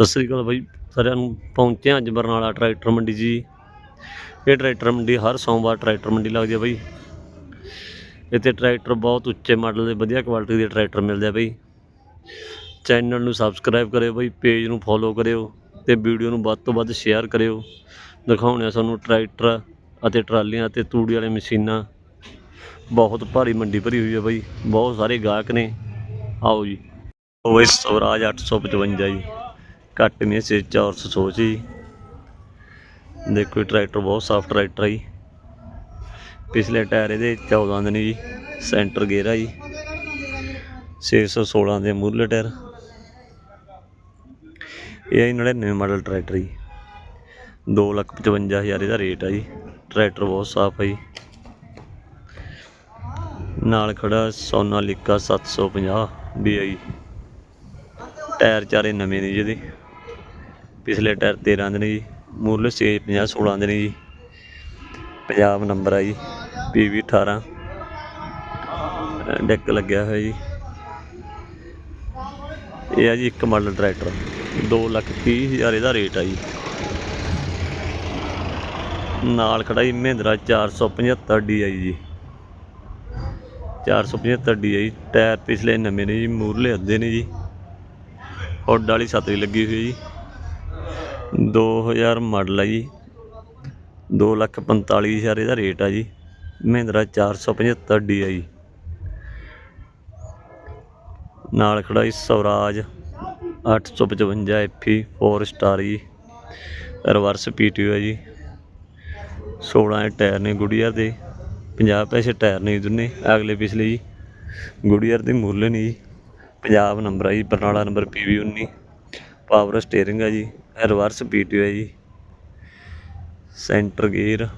ਸਤਿ ਸ੍ਰੀ ਅਕਾਲ ਬਾਈ, ਸਾਰਿਆਂ ਨੂੰ ਪਹੁੰਚੇ ਅੱਜ ਬਰਨਾਲਾ ਟਰੈਕਟਰ ਮੰਡੀ ਜੀ। ਇਹ ਟਰੈਕਟਰ ਮੰਡੀ ਹਰ ਸੋਮਵਾਰ ਟਰੈਕਟਰ ਮੰਡੀ ਲੱਗਦੀ ਹੈ ਬਾਈ। ਇੱਥੇ ਟਰੈਕਟਰ ਬਹੁਤ ਉੱਚੇ ਮਾਡਲ ਦੇ, ਵਧੀਆ ਕੁਆਲਿਟੀ ਦੇ ਟਰੈਕਟਰ ਮਿਲਦੇ ਆ ਬਾਈ। ਚੈਨਲ ਨੂੰ ਸਬਸਕ੍ਰਾਈਬ ਕਰਿਓ ਬਾਈ ਪੇਜ ਨੂੰ ਫੋਲੋ ਕਰਿਓ ਤੇ ਵੀਡੀਓ ਨੂੰ ਵੱਧ ਤੋਂ ਵੱਧ ਸ਼ੇਅਰ ਕਰਿਓ। ਦਿਖਾਉਣੇ ਆ ਸਾਨੂੰ ਟਰੈਕਟਰ ਅਤੇ ਟਰਾਲੀਆਂ ਅਤੇ ਤੂੜੀ ਵਾਲੇ ਮਸ਼ੀਨਾਂ। ਬਹੁਤ ਭਾਰੀ ਮੰਡੀ ਭਰੀ ਹੋਈ ਹੈ ਬਾਈ, ਬਹੁਤ ਸਾਰੇ ਗਾਹਕ ਨੇ। ਆਓ ਜੀ। ਉਹ ਬਾਈ ਸਵਰਾਜ 855 ਜੀ। ਘੱਟ ਨਹੀਂ ਸੇ 400 ਜੀ ਦੇਖੋ ਇਹ ਟਰੈਕਟਰ ਬਹੁਤ ਸਾਫ਼ ਟਰੈਕਟਰ ਹੈ ਜੀ। ਪਿਛਲੇ ਟਾਇਰ ਇਹਦੇ 14 ਦੇ ਨੇ ਜੀ, ਸੈਂਟਰ ਗੇਅਰ ਆ ਜੀ। 616 ਦੇ ਮੂਰਲੇ ਟਾਇਰ। ਇਹ ਹੈ 99 ਮਾਡਲ ਟਰੈਕਟਰ ਜੀ। 255000 ਇਹਦਾ ਰੇਟ ਆ ਜੀ। ਟਰੈਕਟਰ ਬਹੁਤ ਸਾਫ਼ ਹੈ ਜੀ। ਨਾਲ ਖੜਾ ਸੋਨਾਲੀਕਾ 750 ਵੀ ਆ ਜੀ। ਟਾਇਰ ਚਾਰੇ ਨਵੇਂ ਨੇ ਜਿਹਦੇ ਪਿਛਲੇ ਟਾਇਰ 13 ਦੇ ਨੇ ਜੀ ਮੂਰਲੇ 6 50 16 ਦੇ ਨੇ ਜੀ। ਪੰਜਾਬ ਨੰਬਰ ਆ ਜੀ PV 18 ਅਹ ਡੈਕ ਲੱਗਿਆ ਹੋਇਆ ਜੀ। ਇਹ ਆ ਜੀ ਇੱਕ ਮਾਡਲ ਟਰੈਕਟਰ 2 ਲੱਖ ਤੀਹ ਹਜ਼ਾਰ ਇਹਦਾ ਰੇਟ ਆ ਜੀ। ਨਾਲ ਖੜਾ ਜੀ ਮਹਿੰਦਰਾ 475 DI ਜੀ। 475 DI ਟਾਇਰ ਪਿਛਲੇ ਨਵੇਂ ਨੇ ਜੀ ਮੂਰਲੇ ਅੱਧੇ ਨੇ ਜੀ। ਹੁੱਡ ਵਾਲੀ ਛਤਰੀ ਲੱਗੀ ਹੋਈ ਜੀ। ਦੋ ਹਜ਼ਾਰ ਮਾਡਲ ਆ ਜੀ। ਦੋ ਲੱਖ 45 ਹਜ਼ਾਰ ਇਹਦਾ ਰੇਟ ਆ ਜੀ। ਮਹਿੰਦਰਾ 475 ਜੀ। ਨਾਲ ਖੜਾ ਜੀ ਸਵਰਾਜ 855 FE 4 ਸਟਾਰ ਜੀ। ਰਿਵਰਸ PTO ਹੈ ਜੀ। 16 ਟਾਇਰ ਨੇ ਗੁੜੀਅਰ ਦੇ। 50 ਪੈਸੇ ਟਾਇਰ ਨੇ ਜੀ ਦੋਨੇ। ਅਗਲੇ ਪਿਛਲੇ ਜੀ ਗੁੜੀਅਰ ਦੇ ਮੁੱਲ ਨੇ ਜੀ। ਪੰਜਾਬ ਨੰਬਰ ਆ ਜੀ, Barnala number PV 19 power steering ਆ ਜੀ। ਰਿਵਰਸ PTO ਹੈ ਜੀ। Centre gear.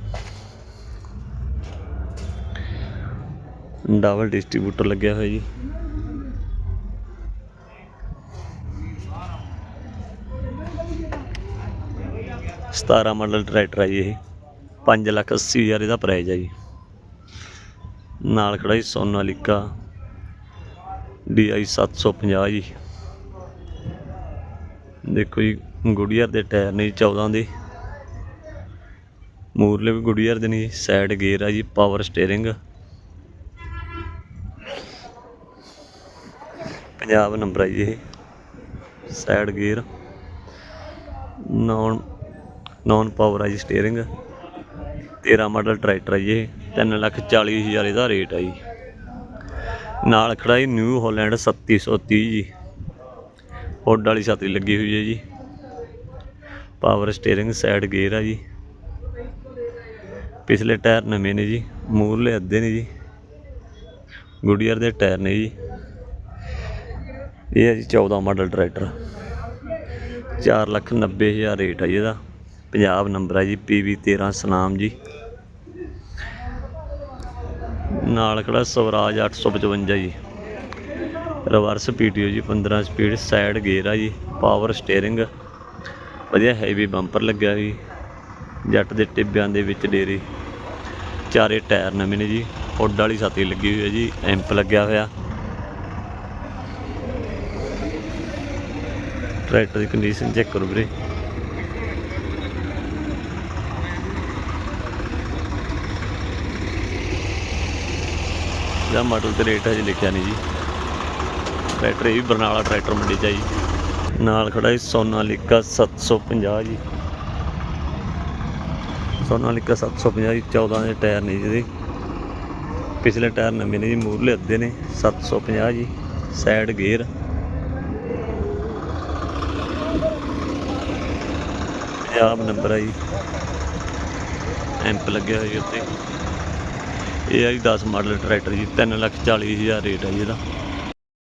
ਡਬਲ ਡਿਸਟ੍ਰੀਬਿਊਟਰ ਲੱਗਿਆ ਹੋਇਆ ਜੀ। ਸਤਾਰਾਂ ਮਾਡਲ ਟਰੈਕਟਰ ਹੈ ਜੀ ਇਹ। 5 ਲੱਖ 80 ਹਜ਼ਾਰ ਇਹਦਾ ਪ੍ਰਾਈਜ਼ ਹੈ ਜੀ। ਨਾਲ ਖੜਾ ਜੀ ਸੋਨਾਲੀਕਾ। DI 750 ਜੀ। ਦੇਖੋ ਜੀ ਗੁੜੀਅਰ ਦੇ ਟਾਇਰ ਨੇ ਜੀ 14 ਦੇ। ਮੂਰਲੇ ਵੀ ਗੁੜੀਅਰ ਦੇ ਨੇ ਜੀ ਸਾਈਡ ਗੇਅਰ ਆ ਜੀ ਪਾਵਰ ਸਟੀਅਰਿੰਗ ਪੰਜਾਬ ਨੰਬਰ ਹੈ ਜੀ ਇਹ side gear non non power ਆ ਜੀ ਸਟੀਅਰਿੰਗ 13 ਮਾਡਲ ਟਰੈਕਟਰ ਹੈ ਜੀ ਇਹ 3 ਲੱਖ 40 ਹਜ਼ਾਰ ਇਹਦਾ ਰੇਟ ਆ ਜੀ। ਨਾਲ ਖੜਾ ਜੀ ਨਿਊ ਹਾਲੈਂਡ 3730 ਜੀ। ਹੁੱਡ ਵਾਲੀ ਛਤਰੀ ਲੱਗੀ ਹੋਈ ਹੈ ਜੀ। ਪਾਵਰ ਸਟੀਅਰਿੰਗ ਸਾਈਡ ਗੇਅਰ ਆ ਜੀ। ਪਿਛਲੇ ਟਾਇਰ ਨਵੇਂ ਨੇ ਜੀ ਮੂਰਲੇ ਅੱਧੇ ਨੇ ਜੀ। ਗੁੜੀਅਰ ਦੇ ਟਾਇਰ ਨੇ ਜੀ। ਇਹ ਹੈ ਜੀ 14 ਮਾਡਲ ਟਰੈਕਟਰ 4 ਲੱਖ 90 ਹਜ਼ਾਰ ਰੇਟ ਹੈ ਜੀ ਇਹਦਾ। ਪੰਜਾਬ ਨੰਬਰ ਹੈ ਜੀ PV 13 ਸਨਾਮ ਜੀ। ਨਾਲ ਖੜਾ ਸਵਰਾਜ 855 ਜੀ। ਰਿਵਰਸ PTO ਜੀ 15 ਸਪੀਡ ਸਾਈਡ ਗੇਅਰ ਆ ਜੀ ਪਾਵਰ ਸਟੀਅਰਿੰਗ ਵਧੀਆ ਹੈਵੀ ਬੰਪਰ ਲੱਗਿਆ ਜੀ, ਜੱਟ ਦੇ ਟਿੱਬਿਆਂ ਦੇ ਵਿੱਚ ਡੇਰੇ। ਚਾਰੇ ਟਾਇਰ ਨਵੇਂ ਨੇ ਜੀ ਹੁੱਡ ਵਾਲੀ ਛਾਤੀ ਲੱਗੀ ਹੋਈ ਹੈ ਜੀ ਐਂਪ ਲੱਗਿਆ ਹੋਇਆ। ਟਰੈਕਟਰ ਦੀ ਕੰਡੀਸ਼ਨ ਚੈੱਕ ਕਰੋ ਵੀਰੇ। ਇਹਦਾ ਮਾਡਲ ਤੇ ਰੇਟ ਹਜੇ ਲਿਖਿਆ ਨਹੀਂ ਜੀ। ਟਰੈਕਟਰ, ਇਹ ਵੀ ਬਰਨਾਲਾ ਟਰੈਕਟਰ ਮੰਡੀ ਚ ਆ ਜੀ। ਨਾਲ ਖੜਾ ਹੈ ਸੋਨਾਲੀਕਾ 750 ਜੀ। ਸੋਨਾਲੀਕਾ 750 ਜੀ 14 ਦੇ ਟਾਇਰ ਨੇ ਜਿਹਦੇ ਪਿਛਲੇ ਟਾਇਰ ਨਵੇਂ ਨੇ ਜੀ ਮੂਰਲੇ ਅੱਧੇ ਨੇ 750 ਜੀ, ਸਾਈਡ ਗੇਅਰ। ਪੰਜਾਬ ਨੰਬਰ ਆ ਜੀ। ਐਂਪ ਲੱਗਿਆ ਹੋਇਆ ਜੀ ਉੱਤੇ ਇਹ ਆ ਜੀ 10 ਮਾਡਲ ਟਰੈਕਟਰ ਜੀ 3 ਲੱਖ 40 ਹਜ਼ਾਰ ਰੇਟ ਹੈ ਜੀ ਇਹਦਾ।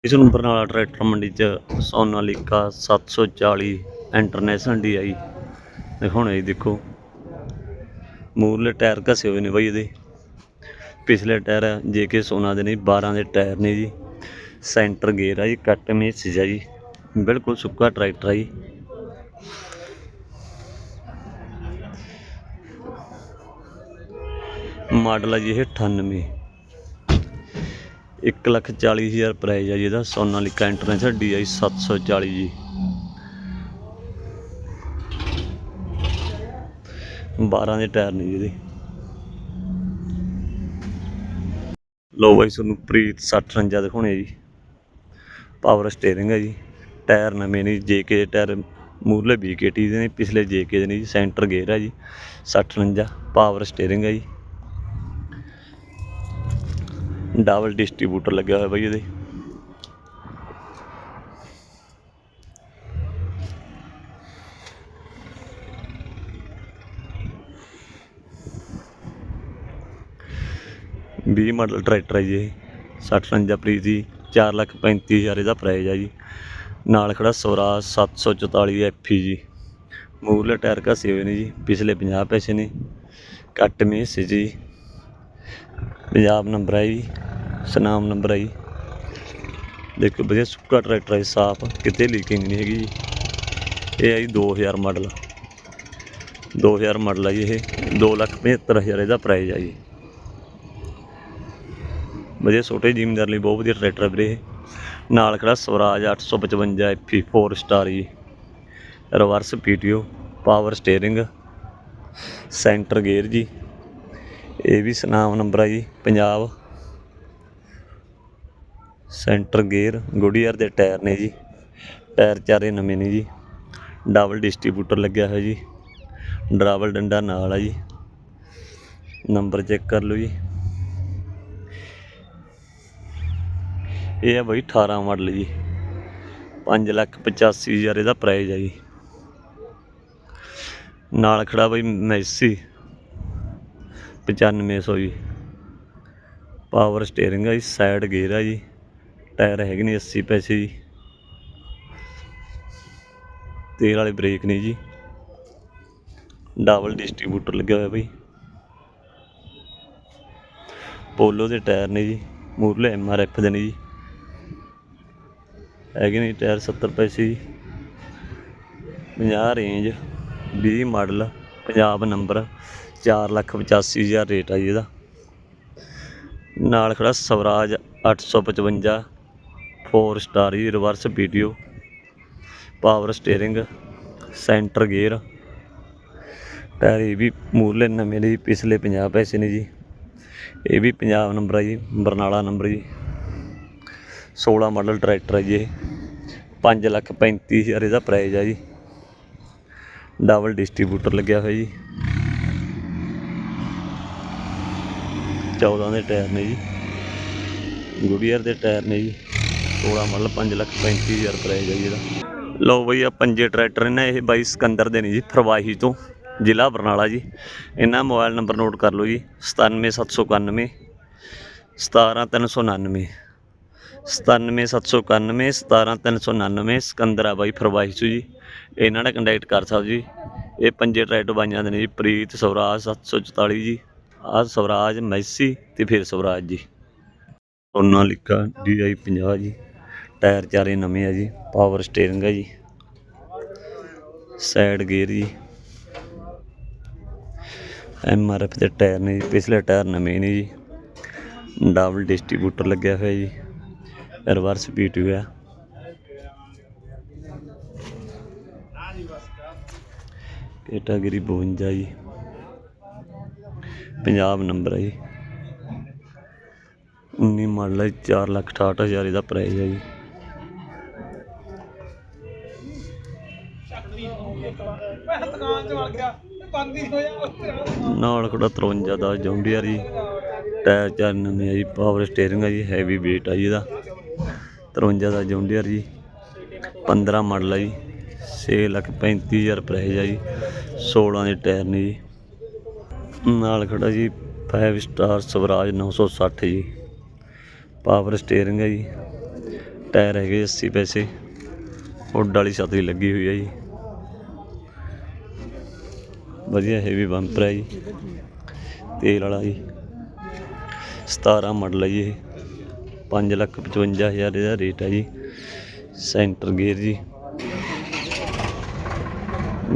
ਇਸ ਨੂੰ ਬਰਨਾਲਾ ਟਰੈਕਟਰ ਮੰਡੀ 'ਚ ਸੋਨਾਲੀਕਾ 740 ਇੰਟਰਨੈਸ਼ਨਲ ਡੀ ਆਈ ਦਿਖਾਉਣੇ ਜੀ ਦੇਖੋ। ਮੂਰਲੇ ਟਾਇਰ ਘਸੇ ਹੋਏ ਨੇ ਬਾਈ ਇਹਦੇ। ਪਿਛਲੇ ਟਾਇਰ ਜੇ ਕੇ ਸੋਨਾ ਦੇ ਨੇ 12 ਦੇ ਟਾਇਰ ਨੇ ਜੀ। ਸੈਂਟਰ ਗੇਅਰ ਆ ਜੀ, ਕੱਟ ਮੇਸਿਸ ਆ ਜੀ। ਬਿਲਕੁਲ ਸੁੱਕਾ ਟਰੈਕਟਰ ਆ ਜੀ। ਮਾਡਲ ਆ ਜੀ ਇਹ 98 1 ਲੱਖ 40 ਹਜ਼ਾਰ ਪ੍ਰਾਈਜ਼ ਆ ਜੀ ਇਹਦਾ ਸੋਨਾਲੀਕਾ ਇੰਟਰਨੈਸ਼ਨਲ DI 740 ਜੀ ਬਾਰਾਂ ਦੇ ਟਾਇਰ ਨੇ ਜਿਹਦੇ ਲੋ ਬਾਈ, ਤੁਹਾਨੂੰ ਪ੍ਰੀਤ 655 ਦਿਖਾਉਣੇ ਜੀ। ਪਾਵਰ ਸਟੀering ਹੈ ਜੀ। ਟਾਇਰ ਨਵੇਂ ਨਹੀਂ ਜੇ ਕੇ ਦੇ ਟਾਇਰ ਮੂਰਲੇ ਬੀਕੇਟੀ ਦੇ ਨੇ, ਪਿਛਲੇ ਜੇ ਕੇ ਦੇ ਨੇ ਜੀ ਸੈਂਟਰ ਗੇਅਰ ਹੈ ਜੀ। 655 ਪਾਵਰ ਸਟੀering ਹੈ ਜੀ। ਡਬਲ ਡਿਸਟ੍ਰੀਬਿਊਟਰ ਲੱਗਿਆ ਹੋਇਆ ਬਾਈ ਇਹਦੇ। ਵੀਹ ਮਾਡਲ ਟਰੈਕਟਰ ਹੈ ਜੀ ਇਹ। 60 ਰੰਜਾ ਪ੍ਰੀਤ ਜੀ, ਚਾਰ ਲੱਖ ਪੈਂਤੀ ਹਜ਼ਾਰ ਇਹਦਾ ਪ੍ਰਾਈਜ਼ ਹੈ ਜੀ। ਨਾਲ ਖੜਾ ਸਵਰਾਜ 744 ਐਫਈ ਜੀ। ਮੂਰਲੇ ਟਾਇਰ ਘਸੇ ਹੋਏ ਨੇ ਜੀ, ਪਿਛਲੇ 50 ਪੈਸੇ ਨੇ। ਕੱਟ ਮੇ ਜੀ। ਪੰਜਾਬ ਨੰਬਰ ਆਈ ਜੀ, ਸਨਾਮ ਨੰਬਰ ਆਈ ਦੇਖੋ ਵਧੀਆ ਸੁੱਕਾ ਟਰੈਕਟਰ ਹੈ ਸਾਫ਼, ਕਿਤੇ ਲੀਕਿੰਗ ਨਹੀਂ ਹੈਗੀ ਜੀ। ਇਹ ਹੈ ਜੀ 2000 ਮਾਡਲ 2000 ਮਾਡਲ ਹੈ ਜੀ ਇਹ 275000 ਇਹਦਾ ਪ੍ਰਾਈਜ਼ ਹੈ ਜੀ। ਵਧੀਆ ਛੋਟੇ ਜ਼ਿਮੀਂਦਾਰ ਲਈ ਬਹੁਤ ਵਧੀਆ ਟਰੈਕਟਰ ਹੈ ਵੀਰੇ ਇਹ। ਨਾਲ ਖੜਾ ਸਵਰਾਜ 855 ਐਫੀ 4 ਸਟਾਰ ਜੀ। Reverse PTO power steering centre gear ਜੀ। ਇਹ ਵੀ ਸਨਾਮ ਨੰਬਰ ਹੈ ਜੀ, ਪੰਜਾਬ। ਸੈਂਟਰ ਗੇਅਰ ਗੁਡੀਅਰ ਦੇ ਟਾਇਰ ਨੇ ਜੀ। ਟਾਇਰ ਚਾਰੇ ਨਵੇਂ ਨੇ ਜੀ। ਡਬਲ ਡਿਸਟ੍ਰੀਬਿਊਟਰ ਲੱਗਿਆ ਹੋਇਆ ਜੀ। ਡਰਾਵਲ ਡੰਡਾ ਨਾਲ ਆ ਜੀ। ਨੰਬਰ ਚੈੱਕ ਕਰ ਲਓ ਜੀ। ਇਹ ਆ ਬਈ 18 ਮਾਡਲ ਜੀ। 5 ਲੱਖ 85 ਹਜ਼ਾਰ ਇਹਦਾ ਪ੍ਰਾਈਜ਼ ਹੈ ਜੀ। ਨਾਲ ਖੜਾ ਬਈ ਮੈਸੀ। 9500 ਜੀ। ਪਾਵਰ ਸਟੀਅਰਿੰਗ ਆ ਜੀ ਸਾਈਡ ਗੇਅਰ ਆ ਜੀ। ਟਾਇਰ ਹੈਗੇ ਨੇ 80 ਪੈਸੇ ਜੀ। ਤੇਲ ਵਾਲੇ ਬ੍ਰੇਕ ਨੇ ਜੀ। ਡਬਲ ਡਿਸਟ੍ਰੀਬਿਊਟਰ ਲੱਗਿਆ ਹੋਇਆ ਬਈ। ਪੋਲੋ ਦੇ ਟਾਇਰ ਨੇ ਜੀ। ਮੂਰਲੇ ਐਮਆਰਐਫ ਦੇ ਨੇ ਜੀ। ਹੈਗੇ ਨੇ ਟਾਇਰ 70 ਪੈਸੇ ਜੀ। 50 range 20 model Punjab number 485000 rate ਆ ਜੀ ਇਹਦਾ। ਨਾਲ ਖੜਾ ਸਵਰਾਜ 855 4 ਸਟਾਰ ਜੀ reverse video power steering centre gear tyre ਇਹ ਵੀ ਮੂਰਲੇ ਨਵੇਂ ਨੇ ਜੀ, ਪਿਛਲੇ 50 ਪੈਸੇ ਨੇ ਜੀ। ਇਹ ਵੀ ਪੰਜਾਬ ਨੰਬਰ ਆ ਜੀ, ਬਰਨਾਲਾ ਨੰਬਰ ਜੀ। 16 ਮਾਡਲ ਟਰੈਕਟਰ ਹੈ ਜੀ ਇਹ। 5 ਲੱਖ 35 ਹਜ਼ਾਰ ਇਹਦਾ ਪ੍ਰਾਈਜ਼ ਆ ਜੀ। ਡਬਲ ਡਿਸਟ੍ਰੀਬਿਊਟਰ ਲੱਗਿਆ ਹੋਇਆ ਜੀ। 14 ਦੇ ਟਾਇਰ ਨੇ ਜੀ। ਗੁਡੀਅਰ ਦੇ ਟਾਇਰ ਨੇ ਜੀ। 16 ਮਤਲਬ 5 ਲੱਖ 35 ਹਜ਼ਾਰ ਪ੍ਰਾਈਜ਼ ਹੈ ਜੀ ਇਹਦਾ। ਲਓ ਬਈ ਆ ਪੰਜੇ ਟਰੈਕਟਰ ਨੇ ਇਹ ਬਾਈ ਸਿਕੰਦਰ ਦੇ ਨੇ ਜੀ, ਫਰਵਾਹੀ ਤੋਂ। ਜ਼ਿਲ੍ਹਾ ਬਰਨਾਲਾ ਜੀ। ਇਹਨਾਂ ਮੋਬਾਈਲ ਨੰਬਰ ਨੋਟ ਕਰ ਲਓ ਜੀ। 97791 17399 97791 17399 ਸਿਕੰਦਰ ਆ ਬਾਈ ਫਰਵਾਹੀ ਤੋਂ ਜੀ। ਇਹਨਾਂ ਨਾਲ ਕੰਟੈਕਟ ਕਰ ਸਕਦੇ ਜੀ। ਇਹ ਪੰਜੇ ਟਰੈਕਟਰ ਬਾਈਆਂ ਦੇ ਨੇ ਜੀ, ਪ੍ਰੀਤ, ਸਵਰਾਜ 744 ਜੀ। ਆਹ ਸਵਰਾਜ ਮੈਸੀ ਤੇ ਫਿਰ ਸਵਰਾਜ ਜੀ। ਉਹਨਾਂ ਲਿਖਾ DI 50 ਜੀ। ਟਾਇਰ ਚਾਰੇ ਨਵੇਂ ਆ ਜੀ। ਪਾਵਰ ਸਟੀਅਰਿੰਗ ਆ ਜੀ। ਸਾਈਡ ਗੇਅਰ ਜੀ। ਐਮਆਰਐਫ ਦੇ ਟਾਇਰ ਨੇ ਜੀ। ਪਿਛਲੇ ਟਾਇਰ ਨਵੇਂ ਨੇ ਜੀ। ਡਬਲ ਡਿਸਟ੍ਰੀਬਿਊਟਰ ਲੱਗਿਆ ਹੋਇਆ ਜੀ। ਰਿਵਰਸ ਪੀਟੀਓ ਹੈ ਕੈਟਾਗਰੀ 52 ਜੀ। ਪੰਜਾਬ ਨੰਬਰ ਹੈ ਜੀ। 19 ਮਾਡਲ ਹੈ 4 ਲੱਖ 68 ਹਜ਼ਾਰ ਇਹਦਾ ਪ੍ਰਾਈਸ ਹੈ ਜੀ। ਨਾਲ ਖੜਾ 53 ਦਾ ਜੌਂਡੀਅਰ ਜੀ ਟਾਇਰ ਚਾਰ ਨਵੇਂ ਆ ਜੀ ਪਾਵਰ ਸਟੀਅਰਿੰਗ ਆ ਜੀ ਹੈਵੀ weight ਆ ਜੀ ਇਹਦਾ। 53 ਦਾ ਜੌਂਡੀਅਰ ਜੀ 15 ਮਾਡਲ ਆ ਜੀ 6 ਲੱਖ 35 ਹਜ਼ਾਰ ਪ੍ਰਾਈਸ ਆ ਜੀ 16 ਦੇ ਟਾਇਰ ਨੇ ਜੀ। ਨਾਲ ਖੜਾ ਜੀ 5 ਸਟਾਰ ਸਵਰਾਜ 960 ਜੀ। ਪਾਵਰ ਸਟੀਅਰਿੰਗ ਹੈ ਜੀ। ਟਾਇਰ ਹੈਗੇ 80 ਪੈਸੇ। ਹੁੱਡ ਵਾਲੀ ਛਤਰੀ ਲੱਗੀ ਹੋਈ ਹੈ ਜੀ। ਵਧੀਆ ਹੈਵੀ ਬੰਪਰ ਹੈ ਜੀ। ਤੇਲ ਵਾਲਾ ਜੀ। 17 ਮਾਡਲ ਹੈ ਜੀ ਇਹ। 5 ਲੱਖ 55 ਹਜ਼ਾਰ ਇਹਦਾ ਰੇਟ ਹੈ ਜੀ। ਸੈਂਟਰ ਗੇਅਰ ਜੀ।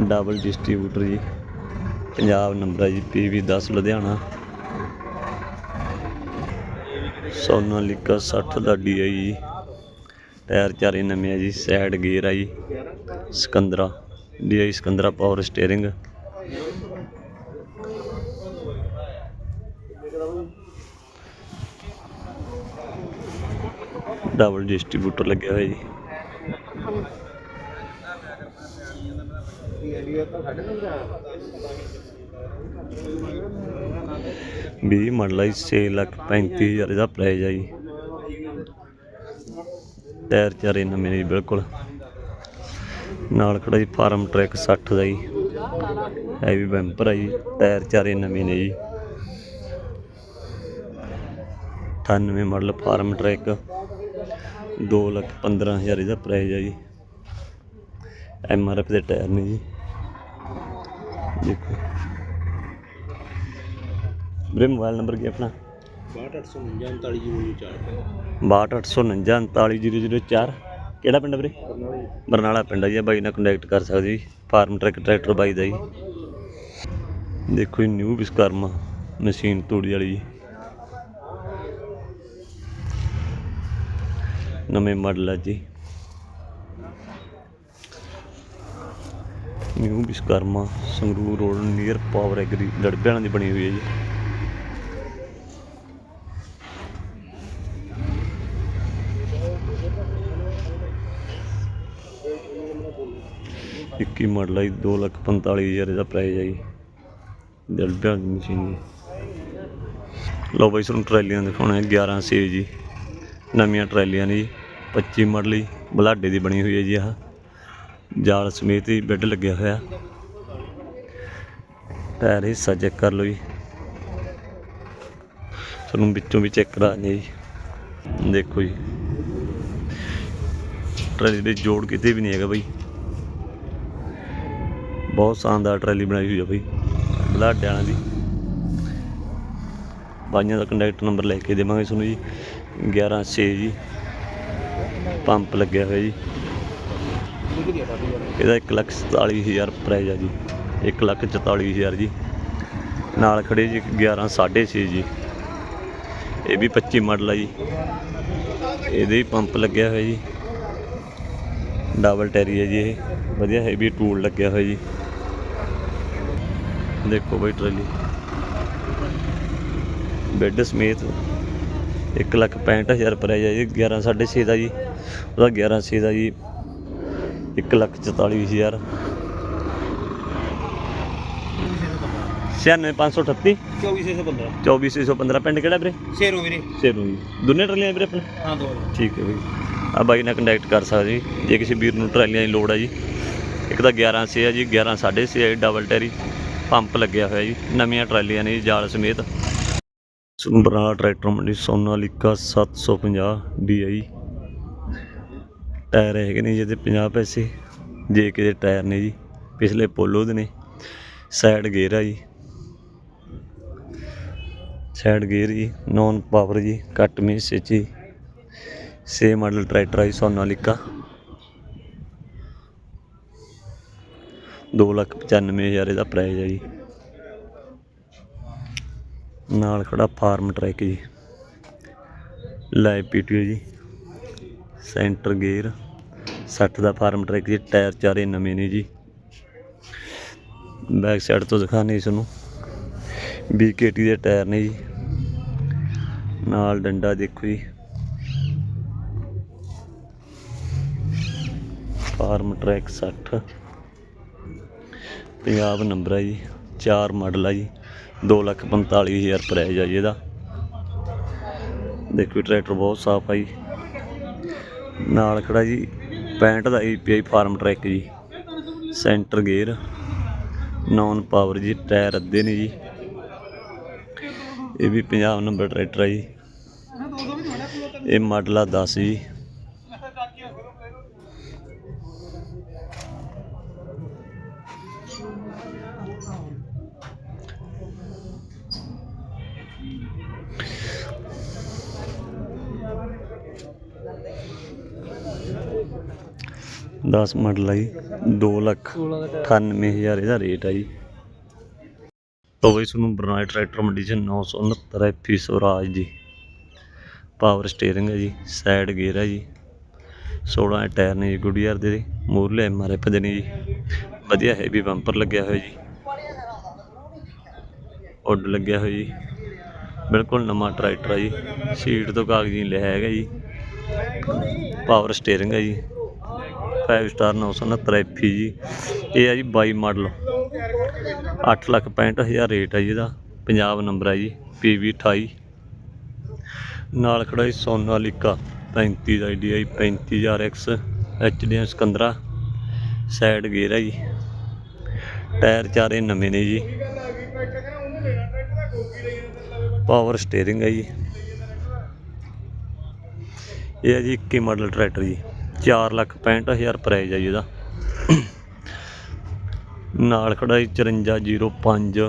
ਡਬਲ ਡਿਸਟ੍ਰੀਬਿਊਟਰ ਜੀ। ਪੰਜਾਬ ਨੰਬਰ ਜੀ ਪੀਵੀ 10 ਲੁਧਿਆਣਾ। ਸੋਨਾਲੀਕਾ 60 ਦਾ ਡੀ ਆਈ ਜੀ। ਟਾਇਰ ਚਾਰੇ ਨਵੇਂ ਆ ਜੀ, ਸਾਈਡ ਗੇਅਰ ਆ ਜੀ, Sikandra. DI Sikandra power steering double distributor ਲੱਗਿਆ ਹੋਇਆ ਜੀ। ਇਹ ਲੀਆ ਤਾਂ ਸਾਡੇ ਨਾਲ ਵੀਹ ਮਾਡਲ ਆ ਜੀ, ਛੇ ਲੱਖ ਪੈਂਤੀ ਹਜ਼ਾਰ ਇਹਦਾ ਪ੍ਰਾਈਜ਼ ਆ ਜੀ। ਟਾਇਰ ਚਾਰੇ ਨਵੇਂ ਨੇ ਜੀ ਬਿਲਕੁਲ। ਨਾਲ ਖੜਾ ਜੀ ਫਾਰਮ ਟਰੈਕ 60 ਦਾ ਜੀ। ਹੈਵੀ ਬੈਂਪਰ ਆ ਜੀ, ਟਾਇਰ ਚਾਰੇ ਨਵੇਂ ਨੇ ਜੀ। 98 ਮਾਡਲ ਫਾਰਮ ਟਰੈਕ। ਦੋ ਲੱਖ ਪੰਦਰਾਂ ਹਜ਼ਾਰ ਇਹਦਾ ਪ੍ਰਾਈਜ਼ ਆ ਜੀ। ਐਮ ਆਰ ਐਫ ਦੇ ਟਾਇਰ ਨੇ ਜੀ। ਦੇਖੋ। ਵੀਰੇ ਮੋਬਾਈਲ ਨੰਬਰ ਕੀ ਆਪਣਾ? 62849 ਕਿਹੜਾ ਪਿੰਡ ਆ ਵੀਰੇ? ਬਰਨਾਲਾ ਪਿੰਡ ਹੈ ਜੀ, ਬਾਈ ਨਾਲ ਕੰਟੈਕਟ ਕਰ ਸਕਦੇ ਜੀ। ਫਾਰਮ ਟਰੈਕ, ਟਰੈਕਟਰ ਬਾਈ ਦਾ ਜੀ। ਦੇਖੋ ਜੀ ਨਿਊ ਵਿਸਕਰਮਾ ਮਸ਼ੀਨ ਤੂੜੀ ਵਾਲੀ ਜੀ। ਨਵੇਂ ਮਾਡਲ ਆ ਜੀ। New Vishwakarma Sangrur road near power agri Ladbiana ਦੀ ਬਣੀ ਹੋਈ ਹੈ ਜੀ। ਇੱਕੀ ਮਾਡਲ ਹੈ ਦੋ ਲੱਖ ਪੰਤਾਲੀ ਹਜ਼ਾਰ ਇਹਦਾ ਪ੍ਰਾਈਸ ਹੈ ਜੀ। ਲੜਬਿਆਣਾ ਮਸ਼ੀਨ ਜੀ। ਲਓ ਬਾਈ, ਤੁਹਾਨੂੰ ਟਰੈਲੀਆਂ ਦਿਖਾਉਣਾ ਹੈ 11 ਸੀ ਜੀ। ਨਵੀਆਂ ਟਰੈਲੀਆਂ ਨੇ ਜੀ 25 ਮਾਡਲ ਜੀ, ਬਲਾਡੇ ਦੀ ਬਣੀ ਹੋਈ ਹੈ ਜੀ ਆਹ। ਜਾਲ ਸਮੇਤ ਹੀ ਬੈੱਡ ਲੱਗਿਆ ਹੋਇਆ। ਟਾਇਰ ਹਿੱਸਾ ਚੈੱਕ ਕਰ ਲਓ ਜੀ। ਤੁਹਾਨੂੰ ਵਿੱਚੋਂ ਵੀ ਚੈੱਕ ਕਰਾ ਨੇ ਜੀ। ਦੇਖੋ ਜੀ। ਟਰਾਲੀ ਦੇ ਜੋੜ ਕਿਤੇ ਵੀ ਨਹੀਂ ਹੈਗਾ ਬਾਈ। ਬਹੁਤ ਸ਼ਾਨਦਾਰ ਟਰਾਲੀ ਬਣਾਈ ਹੋਈ ਆ ਬਈ, ਬਲਾਡੇ ਵਾਲਿਆਂ ਦੀ। ਬਾਈਆਂ ਦਾ ਕੰਟੈਕਟ ਨੰਬਰ ਲੈ ਕੇ ਦੇਵਾਂਗੇ ਤੁਹਾਨੂੰ ਜੀ 11 6 ਜੀ, ਪੰਪ ਲੱਗਿਆ ਹੋਇਆ ਜੀ। ਇਹਦਾ 1 ਲੱਖ 47 ਹਜ਼ਾਰ ਪ੍ਰਾਈਜ਼ ਆ ਜੀ 1 ਲੱਖ 44 ਹਜ਼ਾਰ ਜੀ। ਨਾਲ ਖੜੇ ਜੀ 11 6.5 ਜੀ। ਇਹ ਵੀ 25 ਮਾਡਲ ਆ ਜੀ। ਇਹਦੇ ਹੀ ਪੰਪ ਲੱਗਿਆ ਹੋਇਆ ਜੀ। ਡਬਲ ਟੈਰੀ ਹੈ ਜੀ ਇਹ। ਵਧੀਆ ਹੈਵੀ ਟੂਲ ਲੱਗਿਆ ਹੋਇਆ ਜੀ। ਦੇਖੋ ਬਈ ਟਰਾਲੀ। ਬੈੱਡ ਸਮੇਤ 1 ਲੱਖ 65000 ਪ੍ਰਾਈਜ਼ ਹੈ ਜੀ 11 6.5 ਦਾ ਜੀ ਉਹਦਾ 11 6 ਦਾ ਜੀ 1 ਲੱਖ 44000 96538 2415 24615 ਪਿੰਡ ਕਿਹੜਾ ਵੀਰੇ? ਸ਼ੇਰੋ ਵੀਰੇ। ਸੇਰੂ ਜੀ। ਦੋਨੇ ਟਰਾਲੀਆਂ ਵੀਰੇ ਆਪਣੇ? ਹਾਂ ਦੋ। ਠੀਕ ਹੈ ਬਈ। ਆ ਬਾਈ ਨਾਲ ਕੰਟੈਕਟ ਕਰ ਸਕਦੇ ਜੀ। ਜੇ ਕਿਸੇ ਵੀਰ ਨੂੰ ਟਰਾਲੀਆਂ ਦੀ ਲੋੜ ਹੈ ਜੀ। ਇੱਕ ਤਾਂ 11 ਸੀ ਹੈ ਜੀ 11 6.5 ਹੈ ਡਬਲ ਟੈਰੀ ਪੰਪ ਲੱਗਿਆ ਹੋਇਆ ਜੀ, ਨਵੀਆਂ ਟਰਾਲੀਆਂ ਨੇ ਜੀ, ਜਾਲ ਸਮੇਤ। ਬਰਨਾਲਾ ਟਰੈਕਟਰ ਮੰਡੀ ਸੋਨਾਲੀਕਾ 750 DI ਟਾਇਰ ਹੈਗੇ ਨੇ ਜਿਹਦੇ 50 ਪੈਸੇ, ਜੇ ਕੇ ਦੇ ਟਾਇਰ ਨੇ ਜੀ, ਪਿਛਲੇ ਪੋਲੋ ਦੇ ਨੇ। ਸਾਈਡ ਗੇਅਰ ਆ ਜੀ। ਸਾਈਡ ਗੇਅਰ ਜੀ ਨੌਨ ਪਾਵਰ ਜੀ ਕੱਟ ਮਿਸ ਜੀ ਸੇ ਮਾਡਲ ਟਰੈਕਟਰ ਆ ਜੀ ਸੋਨਾਲੀਕਾ ਦੋ ਲੱਖ ਪਚਾਨਵੇਂ ਹਜ਼ਾਰ ਇਹਦਾ ਪ੍ਰਾਈਜ਼ ਹੈ ਜੀ। ਨਾਲ ਖੜਾ ਫਾਰਮ ਟਰੈਕ ਜੀ। ਲਾਈਵ ਪੀਟੀਓ ਜੀ। ਸੈਂਟਰ ਗੇਅਰ 60 ਦਾ ਫਾਰਮ ਟਰੈਕ ਜੀ। ਟਾਇਰ ਚਾਰੇ ਨਵੇਂ ਨੇ ਜੀ। ਬੈਕ ਸਾਈਡ ਤੋਂ ਦਿਖਾਣੇ ਇਸ ਨੂੰ BKT ਦੇ ਟਾਇਰ ਨੇ ਜੀ। ਨਾਲ ਡੰਡਾ ਦੇਖੋ ਜੀ। ਫਾਰਮ ਟਰੈਕ 60 ਪੰਜਾਬ ਨੰਬਰ ਹੈ ਜੀ, ਚਾਰ ਮਾਡਲ ਆ ਜੀ, ਦੋ ਲੱਖ ਪੰਤਾਲੀ ਹਜ਼ਾਰ ਪ੍ਰਾਈਜ਼ ਆ ਜੀ ਇਹਦਾ। ਦੇਖੋ ਟਰੈਕਟਰ ਬਹੁਤ ਸਾਫ਼ ਆ ਜੀ। ਨਾਲ ਖੜਾ ਜੀ 65 ਦਾ API ਫਾਰਮ ਟਰੈਕ ਜੀ ਸੈਂਟਰ ਗੇਅਰ ਨੌਨ ਪਾਵਰ ਜੀ ਟਾਇਰ ਅੱਧੇ ਨੇ ਜੀ। ਇਹ ਵੀ ਪੰਜਾਬ ਨੰਬਰ ਟਰੈਕਟਰ ਆ ਜੀ। ਇਹ ਮਾਡਲ ਆ 10 ਜੀ। ਦਸ ਮਾਡਲ ਆ ਜੀ 2 ਲੱਖ 98000 ਇਹਦਾ ਰੇਟ ਆ ਜੀ। ਤੋ ਬਈ ਤੁਹਾਨੂੰ ਬਰਨਾਲਾ ਟਰੈਕਟਰ ਮੰਡੀ ਚ 969 ਐਫੀ ਸਵਰਾਜ ਜੀ ਪਾਵਰ ਸਟੀਅਰਿੰਗ ਹੈ ਜੀ ਸਾਈਡ ਗੇਅਰ ਹੈ ਜੀ। 16 ਟਾਇਰ ਨੇ ਜੀ ਗੁੱਡੀਅਰ ਦੇ ਮੂਰਲੇ ਐਮਆਰਐਫ ਦੇ ਨੇ ਜੀ। ਵਧੀਆ ਹੈਵੀ ਬੰਪਰ ਲੱਗਿਆ ਹੋਇਆ ਜੀ। ਉੱਡ ਲੱਗਿਆ ਹੋਇਆ ਜੀ। ਬਿਲਕੁਲ ਨਵਾਂ ਟਰੈਕਟਰ ਆ ਜੀ। ਸੀਟ ਤੋਂ ਕਾਗਜ਼ੀ ਲਿਆ ਹੈਗਾ ਜੀ। ਪਾਵਰ ਸਟੀਅਰਿੰਗ ਹੈ ਜੀ। 5 ਸਟਾਰ 969 ਐਫੀ ਜੀ। ਇਹ ਹੈ ਜੀ 22 ਮਾਡਲ। 865000 ਰੇਟ ਹੈ ਜੀ ਇਹਦਾ। ਪੰਜਾਬ ਨੰਬਰ ਹੈ ਜੀ PV 28 ਨਾਲ ਖੜਾ ਜੀ ਸੋਨਾਲੀਕਾ 35 ਦਾ IDI 35000X HDM Sikandra. Side gear ਹੈ ਜੀ। ਟਾਇਰ ਚਾਰੇ ਨਵੇਂ ਨੇ ਜੀ। ਪਾਵਰ ਸਟੀਅਰਿੰਗ ਹੈ ਜੀ। ਇਹ ਹੈ ਜੀ 21 ਮਾਡਲ ਟਰੈਕਟਰ ਜੀ। 465000 ਪ੍ਰਾਈਜ਼ ਹੈ ਜੀ ਇਹਦਾ। ਨਾਲ ਖੜਾ ਜੀ 5405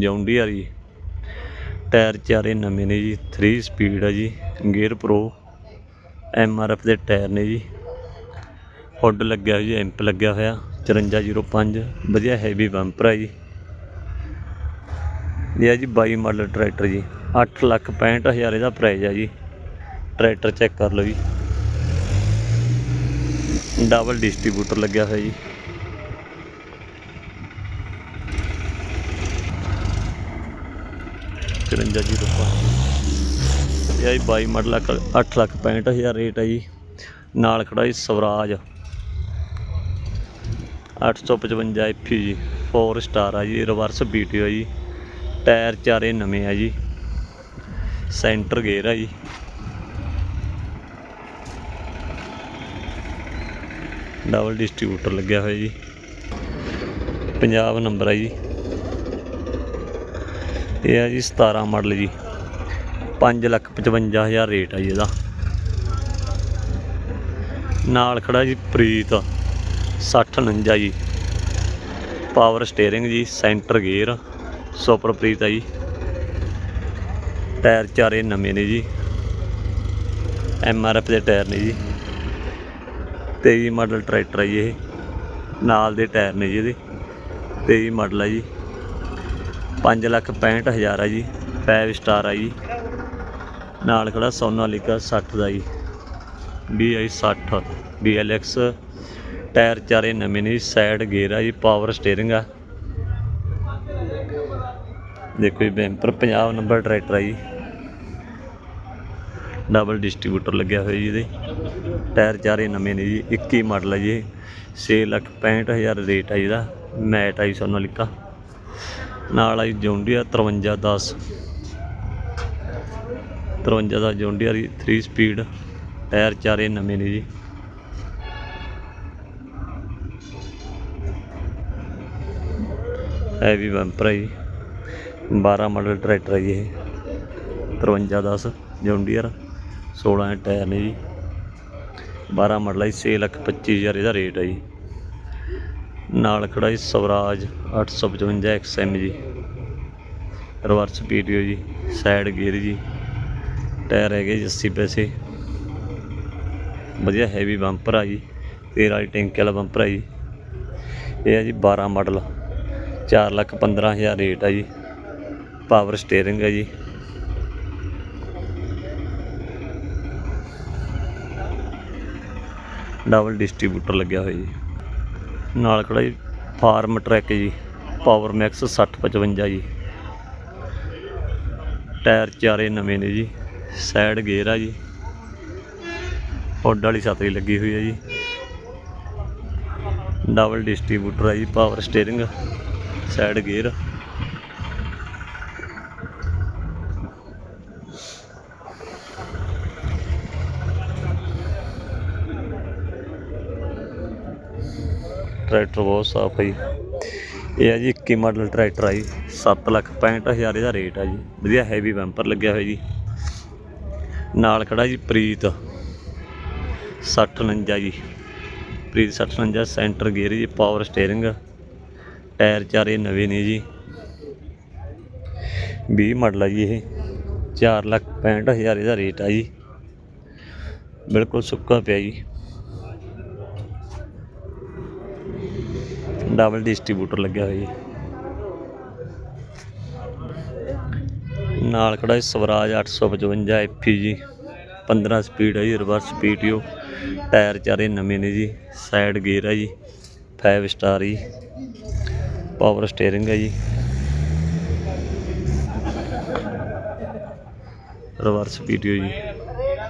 ਜੌਂਡੀਆਰ ਜੀ ਟਾਇਰ ਚਾਰੇ ਨਵੇਂ ਨੇ ਜੀ 3 ਸਪੀਡ ਹੈ ਜੀ ਗੇਅਰ ਪ੍ਰੋ ਐਫ ਦੇ ਟਾਇਰ ਨੇ ਜੀ। ਹੁੱਡ ਲੱਗਿਆ ਹੋਇਆ ਜੀ ਐਂਪ ਲੱਗਿਆ ਹੋਇਆ 5405 ਵਧੀਆ ਹੈਵੀ ਬੰਪਰ ਹੈ ਜੀ। ਇਹ ਹੈ ਜੀ 22 ਮਾਡਲ ਟਰੈਕਟਰ ਜੀ 865000 ਇਹਦਾ ਪ੍ਰਾਈਜ਼ ਹੈ ਜੀ। ਟਰੈਕਟਰ ਚੈੱਕ ਕਰ ਲਓ ਜੀ। ਡਬਲ ਡਿਸਟ੍ਰੀਬਿਊਟਰ ਲੱਗਿਆ ਹੋਇਆ ਜੀ। ਚੁਰੰਜਾ ਜੀ ਪੰਜ। ਇਹ ਹੈ ਜੀ 22 ਮਾਡਲ 8 ਲੱਖ 65000 ਰੇਟ ਹੈ ਜੀ। ਨਾਲ ਖੜਾ ਜੀ ਸਵਰਾਜ। 855 ਐਫੀ ਜੀ 4 ਸਟਾਰ ਆ ਜੀ ਰਿਵਰਸ ਬੀਟੀਓ ਜੀ। ਟਾਇਰ ਚਾਰੇ ਨਵੇਂ ਆ ਜੀ। ਸੈਂਟਰ ਗੇਅਰ ਆ ਜੀ। ਡਬਲ ਡਿਸਟ੍ਰੀਬਿਊਟਰ ਲੱਗਿਆ ਹੋਇਆ ਜੀ। ਪੰਜਾਬ ਨੰਬਰ ਹੈ ਜੀ। ਇਹ ਹੈ ਜੀ 17 ਮਾਡਲ ਜੀ। 555000 ਰੇਟ ਹੈ ਜੀ ਇਹਦਾ। ਨਾਲ ਖੜਾ ਜੀ ਪ੍ਰੀਤ 6049 ਜੀ। ਪਾਵਰ ਸਟੀਅਰਿੰਗ ਜੀ ਸੈਂਟਰ ਗੇਅਰ ਸੁਪਰ ਪ੍ਰੀਤ ਹੈ ਜੀ। ਟਾਇਰ ਚਾਰੇ ਨਵੇਂ ਨੇ ਜੀ। ਐਫ ਦੇ ਟਾਇਰ ਨੇ ਜੀ। 23 ਮਾਡਲ ਟਰੈਕਟਰ ਆ ਜੀ ਇਹ। ਨਾਲ ਦੇ ਟਾਇਰ ਨੇ ਜੀ ਇਹਦੇ। 23 ਮਾਡਲ ਆ ਜੀ। 5 ਲੱਖ 65000 ਹੈ ਜੀ। 5 ਸਟਾਰ ਆ ਜੀ। ਨਾਲ ਖੜਾ ਸੋਨਾਲੀਕਾ 60 ਦਾ ਜੀ। BI 60 BLX ਟਾਇਰ ਚਾਰੇ ਨਵੇਂ ਨੇ ਜੀ। ਸਾਈਡ ਗੇਅਰ ਆ ਜੀ। ਪਾਵਰ ਸਟੀਅਰਿੰਗ ਆ। ਦੇਖੋ ਜੀ, ਬੈਂਪਰ 50 ਨੰਬਰ ਟਰੈਕਟਰ ਆ ਜੀ। ਡਬਲ ਡਿਸਟ੍ਰੀਬਿਊਟਰ ਲੱਗਿਆ ਹੋਇਆ ਜੀ ਇਹਦੇ। ਟਾਇਰ ਚਾਰੇ ਨਵੇਂ ਨੇ ਜੀ 21 ਮਾਡਲ ਹੈ ਜੀ ਇਹ। 6 ਲੱਖ 65000 ਰੇਟ ਹੈ ਇਹਦਾ, ਮੈਟ ਆ ਆਈ ਸੋਨਾਲੀਕਾ ਨਾਲ ਆਈ ਜੌਂਡੀਆ 5310 53 ਦਾ ਜੌਂਡੀਆ 3 ਸਪੀਡ ਟਾਇਰ ਚਾਰੇ ਨਵੇਂ ਨੇ ਜੀ। ਹੈਵੀ ਬੰਪਰ ਹੈ ਜੀ। 12 ਮਾਡਲ ਟਰੈਕਟਰ ਹੈ ਜੀ ਇਹ। 5310 ਜੌਂਡੀਅਰ। 16 ਦੇ ਟਾਇਰ ਨੇ ਜੀ। 12 ਮਾਡਲ ਹੈ 6 ਲੱਖ 25000 ਇਹਦਾ ਰੇਟ ਹੈ ਜੀ। ਨਾਲ ਖੜਾ ਜੀ ਸਵਰਾਜ 855 XM ਜੀ। ਰਿਵਰਸ ਪੀਟੀਓ ਜੀ ਸਾਈਡ ਗੇਅਰ ਜੀ। ਟਾਇਰ ਹੈਗੇ ਜੀ 80 ਪੈਸੇ। ਵਧੀਆ ਹੈਵੀ ਬੰਪਰ ਆ ਜੀ ਤੇਲ ਵਾਲੀ ਟੈਂਕੀ ਵਾਲਾ ਬੰਪਰ ਆ ਜੀ। ਇਹ ਹੈ ਜੀ 12 ਮਾਡਲ 4 ਲੱਖ 15000 ਰੇਟ ਆ ਜੀ। ਪਾਵਰ ਸਟੀਅਰਿੰਗ ਹੈ ਜੀ। ਡਬਲ ਡਿਸਟ੍ਰੀਬਿਊਟਰ ਲੱਗਿਆ ਹੋਇਆ ਜੀ। ਨਾਲ ਖੜਾ ਜੀ, ਫਾਰਮ ਟਰੈਕ ਜੀ, ਪਾਵਰ ਮੈਕਸ 6055 ਜੀ। ਟਾਇਰ ਚਾਰੇ ਨਵੇਂ ਨੇ ਜੀ, ਸਾਈਡ ਗੇਅਰ ਆ ਜੀ। ਹੁੱਡ ਵਾਲੀ ਛਤਰੀ ਲੱਗੀ ਹੋਈ ਹੈ ਜੀ। ਡਬਲ ਡਿਸਟ੍ਰੀਬਿਊਟਰ ਆ ਜੀ, power steering, side gear. Tractor ਬਹੁਤ ਸਾਫ਼ ਹੈ ਜੀ। ਇਹ ਹੈ ਜੀ 21 ਮਾਡਲ ਟਰੈਕਟਰ ਆ ਜੀ 7 ਲੱਖ 65000 ਇਹਦਾ ਰੇਟ ਆ ਜੀ। ਵਧੀਆ ਹੈਵੀ ਬੰਪਰ ਲੱਗਿਆ ਹੋਇਆ ਜੀ। ਨਾਲ ਖੜਾ ਜੀ ਪ੍ਰੀਤ 6049 ਜੀ। ਪ੍ਰੀਤ 6049 ਸੈਂਟਰ ਗੇਅਰ ਜੀ ਪਾਵਰ ਸਟੀਅਰਿੰਗ ਟਾਇਰ ਚਾਰੇ ਨਵੇਂ ਨੇ ਜੀ। 20 ਮਾਡਲ ਆ ਜੀ ਇਹ। 4 ਲੱਖ 65000 ਇਹਦਾ ਰੇਟ ਆ ਜੀ। ਬਿਲਕੁਲ ਸੁੱਕਾ ਪਿਆ ਜੀ। ਡਬਲ ਡਿਸਟ੍ਰੀਬਿਊਟਰ ਲੱਗਿਆ ਹੋਇਆ ਜੀ। ਨਾਲ ਖੜਾ ਜੀ ਸਵਰਾਜ 855 ਐਫੀ ਜੀ। 15 ਸਪੀਡ ਹੈ ਜੀ, ਰਿਵਰਸ ਪੀਟੀਓ ਟਾਇਰ ਚਾਰੇ ਨਵੇਂ ਨੇ ਜੀ, ਸਾਈਡ ਗੇਅਰ ਹੈ ਜੀ 5 ਸਟਾਰ ਜੀ। ਪਾਵਰ ਸਟੀਅਰਿੰਗ ਹੈ ਜੀ। ਰਿਵਰਸ ਪੀਟੀਓ ਜੀ।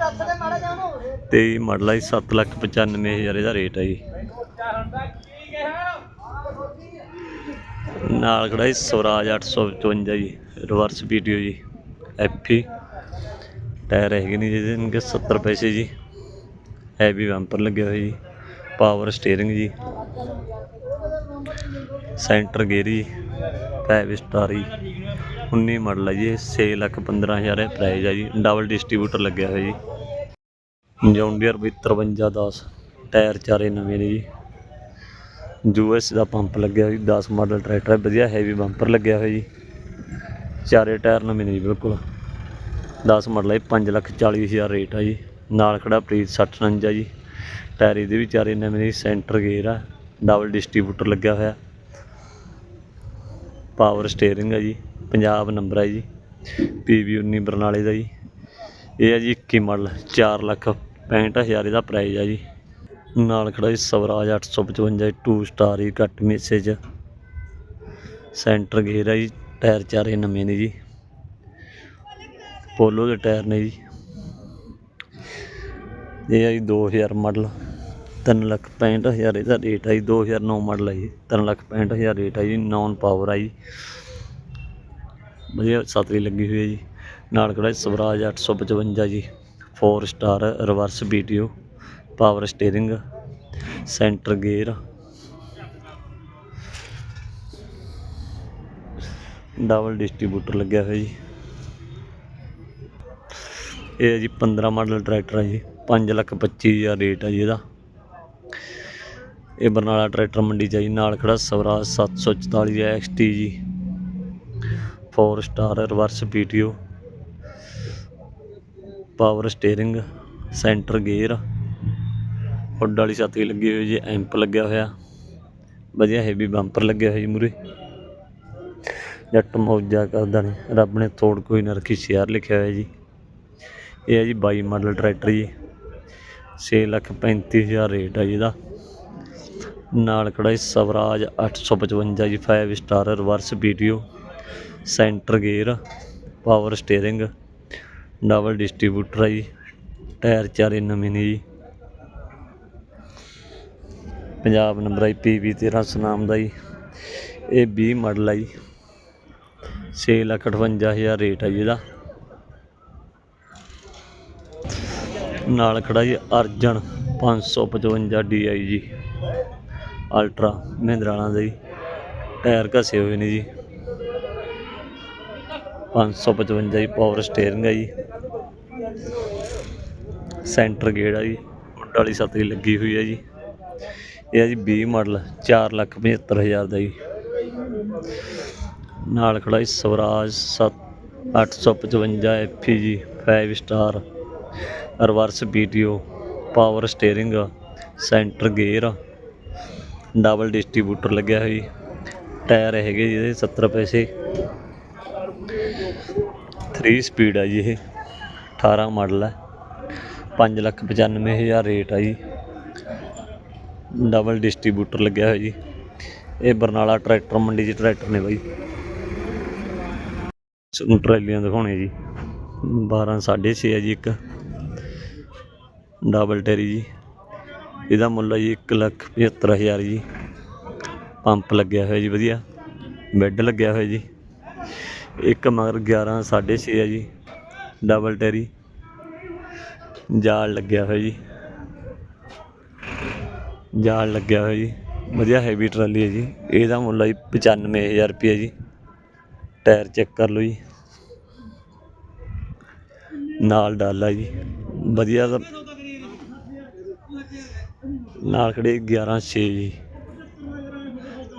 ਦੱਸ ਦੇ ਮਾੜਾ ਜਿਹਾ ਉਹਨੂੰ 23 ਮਾਡਲ ਆ ਜੀ 795000 ਇਹਦਾ ਰੇਟ ਹੈ ਜੀ। ਨਾਲ ਖੜਾ ਜੀ ਸਵਰਾਜ 855 ਜੀ ਰਿਵਰਸ ਵੀਡੀਓ ਜੀ ਐਫੀ ਟਾਇਰ ਹੈਗੇ ਨੇ ਜਿਹਦੇ ਇਨਕੇ 70 ਪੈਸੇ ਜੀ। ਹੈਵੀ ਬੰਪਰ ਲੱਗਿਆ ਹੋਇਆ ਜੀ ਪਾਵਰ ਸਟੀਅਰਿੰਗ ਜੀ। ਸੈਂਟਰ ਗੇਰੀ ਫਾਈਵ ਸਟਾਰ ਜੀ। 19 ਮਾਡਲ ਹੈ ਜੀ, ਇਹ 6 ਲੱਖ 15000 ਹੈ ਪ੍ਰਾਈਸ ਹੈ ਜੀ ਡਬਲ ਡਿਸਟ੍ਰੀਬਿਊਟਰ ਲੱਗਿਆ ਹੋਇਆ ਜੀ। ਜੌਂਡੀਅਰ 5310 ਟਾਇਰ ਚਾਰੇ ਨਵੇਂ ਨੇ ਜੀ। ਯੂਐਸ ਦਾ ਪੰਪ ਲੱਗਿਆ ਹੋਇਆ ਜੀ 10 ਮਾਡਲ ਟਰੈਕਟਰ ਹੈ ਵਧੀਆ ਹੈਵੀ ਬੰਪਰ ਲੱਗਿਆ ਹੋਇਆ ਜੀ। ਚਾਰੇ ਟਾਇਰ ਨਵੇਂ ਨੇ ਜੀ, ਬਿਲਕੁਲ। 10 ਮਾਡਲ ਹੈ 5 ਲੱਖ 40 ਹਜ਼ਾਰ ਰੇਟ ਆ ਜੀ। ਨਾਲ ਖੜਾ ਪ੍ਰੀਤ 659 ਜੀ। ਟਾਇਰ ਇਹਦੇ ਵੀ ਚਾਰੇ ਨਵੇਂ ਨੇ ਸੈਂਟਰ ਗੇਅਰ ਆ ਡਬਲ ਡਿਸਟ੍ਰੀਬਿਊਟਰ ਲੱਗਿਆ ਹੋਇਆ। ਪਾਵਰ ਸਟੀਅਰਿੰਗ ਹੈ ਜੀ, ਪੰਜਾਬ ਨੰਬਰ ਹੈ ਜੀ। ਪੀਵੀ 19 ਬਰਨਾਲੇ ਦਾ ਜੀ। ਇਹ ਹੈ ਜੀ 21 ਮਾਡਲ 4 ਲੱਖ 65000 ਇਹਦਾ ਪ੍ਰਾਈਸ ਆ ਜੀ। ਨਾਲ ਖੜਾ ਜੀ ਸਵਰਾਜ 855 2 ਸਟਾਰ ਹੀ ਘੱਟ ਮੈਸੇਜ ਸੈਂਟਰ ਗੇਅਰ ਹੈ ਜੀ ਟਾਇਰ ਚਾਰੇ ਨਵੇਂ ਨੇ ਜੀ। ਪੋਲੋ ਦੇ ਟਾਇਰ ਨੇ ਜੀ। ਇਹ ਹੈ ਜੀ 2000 ਮਾਡਲ 3 ਲੱਖ 65000 ਇਹਦਾ ਰੇਟ ਹੈ ਜੀ 2009 ਮਾਡਲ ਹੈ ਜੀ 3 ਲੱਖ 65000 ਰੇਟ ਹੈ ਜੀ ਨੌਨ ਪਾਵਰ ਹੈ ਜੀ ਵਧੀਆ ਸਤਰੀ ਲੱਗੀ ਹੋਈ ਹੈ ਜੀ। ਨਾਲ ਖੜਾ ਜੀ ਸਵਰਾਜ 855 ਜੀ। 4 star reverse video power steering centre gear double distributor ਲੱਗਿਆ ਹੋਇਆ ਜੀ। ਇਹ ਹੈ ਜੀ 15 ਮਾਡਲ ਟਰੈਕਟਰ ਹੈ ਜੀ 5 ਲੱਖ 25000 ਰੇਟ ਹੈ ਜੀ ਇਹਦਾ। ਇਹ ਬਰਨਾਲਾ ਟਰੈਕਟਰ ਮੰਡੀ ਚ ਜੀ, ਨਾਲ ਖੜਾ ਸਵਰਾਜ 744 ਐਕਸਟੀ ਜੀ। 4 star reverse PTO power steering centre gear hood ਵਾਲੀ ਛਾਤੀ ਲੱਗੀ ਹੋਈ ਜੀ, ਐਂਪ ਲੱਗਿਆ ਹੋਇਆ। ਵਧੀਆ ਹੈਵੀ ਬੰਪਰ ਲੱਗਿਆ ਹੋਇਆ ਜੀ ਮੂਰੇ। ਜੱਟ ਮੌਜਾ ਕਰਦਾ ਨਹੀਂ ਰੱਬ ਨੇ ਤੋੜ ਕੋਈ ਨਾ ਰੱਖੀ, ਸ਼ੇਅਰ ਲਿਖਿਆ ਹੋਇਆ ਜੀ। ਇਹ ਹੈ ਜੀ 22 ਮਾਡਲ ਟਰੈਕਟਰ ਜੀ। 6 ਲੱਖ 35000 ਰੇਟ ਹੈ ਜਿਹਦਾ ਨਾਲ ਖੜਾ ਜੀ ਸਵਰਾਜ 855 ਜੀ 5 star reverse video centre gear power steering double distributor ਹੈ ਜੀ। ਟਾਇਰ ਚਾਰੇ ਨਵੇਂ ਨੇ ਜੀ। ਪੰਜਾਬ ਨੰਬਰ ਹੈ ਪੀਵੀ 13 ਸੁਨਾਮ ਦਾ ਜੀ। ਇਹ 20 ਮਾਡਲ ਆ ਜੀ। 6 ਲੱਖ 58000 ਰੇਟ ਹੈ ਜੀ ਇਹਦਾ। ਨਾਲ ਖੜਾ ਜੀ ਅਰਜਨ 555 DI ਜੀ ਅਲਟਰਾ ਮਹਿੰਦਰਾਣਾ ਦਾ ਜੀ। ਟਾਇਰ ਘਸੇ ਹੋਏ ਨੇ ਜੀ। 555 ਜੀ ਪਾਵਰ ਸਟੀਅਰਿੰਗ ਹੈ ਜੀ। ਸੈਂਟਰ ਗੇੜ ਆ ਜੀ। ਹੁੱਡ ਵਾਲੀ ਛਤਰੀ ਲੱਗੀ ਹੋਈ ਹੈ ਜੀ। ਇਹ ਆ ਜੀ 20 ਮਾਡਲ 4 ਲੱਖ 75000 ਦਾ ਜੀ। ਨਾਲ ਖੜਾ ਜੀ ਸਵਰਾਜ 7 855 ਐਫੀ ਜੀ 5 star reverse video power steering centre gear double distributor ਲੱਗਿਆ ਹੋਇਆ ਜੀ। ਟਾਇਰ ਹੈਗੇ ਜੀ ਇਹਦੇ 70 ਪੈਸੇ। 3 ਸਪੀਡ ਆ ਜੀ ਇਹ। 18 ਮਾਡਲ ਹੈ 5 ਲੱਖ 95000 ਰੇਟ ਆ ਜੀ। ਡਬਲ ਡਿਸਟ੍ਰੀਬਿਊਟਰ ਲੱਗਿਆ ਹੋਇਆ ਜੀ। ਇਹ ਬਰਨਾਲਾ ਟਰੈਕਟਰ, ਮੰਡੀ 'ਚ ਟਰੈਕਟਰ ਨੇ ਬਾਈ। ਤੁਹਾਨੂੰ ਟਰੈਲੀਆਂ ਦਿਖਾਉਣੇ ਜੀ। 12 6.5 ਹੈ ਜੀ ਇੱਕ। ਡਬਲ ਟੈਰੀ ਜੀ। ਇਹਦਾ ਮੁੱਲ ਹੈ ਜੀ 1 ਲੱਖ 75000 ਜੀ। ਪੰਪ ਲੱਗਿਆ ਹੋਇਆ ਜੀ, ਵਧੀਆ। ਬੈੱਡ ਲੱਗਿਆ ਹੋਇਆ ਜੀ। ਇੱਕ ਮਗਰ 11 6.5 ਹੈ ਜੀ। ਡਬਲ ਟੈਰੀ। ਜਾਲ ਲੱਗਿਆ ਹੋਇਆ ਜੀ। ਜਾਲ ਲੱਗਿਆ ਹੋਇਆ ਜੀ। ਵਧੀਆ ਹੈਵੀ ਟਰਾਲੀ ਹੈ ਜੀ। ਇਹਦਾ ਮੁੱਲ ਹੈ ਜੀ 95000 ਰੁਪਏ ਜੀ। ਟਾਇਰ ਚੈੱਕ ਕਰ ਲਓ ਜੀ। ਨਾਲ ਡਾਲਾ ਜੀ। ਵਧੀਆ ਦਾ ਨਾਲ ਖੜੇ 11 6 ਜੀ।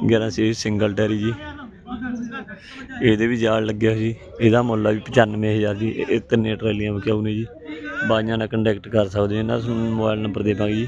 11 6 ਸਿੰਗਲ ਟਾਇਰ ਜੀ। ਇਹਦੇ ਵੀ ਜਾਲ ਲੱਗਿਆ ਹੋਇਆ ਜੀ। ਇਹਦਾ ਮੁੱਲ ਆ ਵੀ 95000 ਜੀ। ਇਹ ਤਿੰਨੇ ਟਰਾਲੀਆਂ ਵਿਕਾਊ ਨੇ ਜੀ। ਬਾਈਆਂ ਨਾਲ ਕੰਟੈਕਟ ਕਰ ਸਕਦੇ ਹੋ। ਇਹਨਾਂ ਦਾ ਮੋਬਾਈਲ ਨੰਬਰ ਦੇ ਦਾਂਗੇ ਜੀ।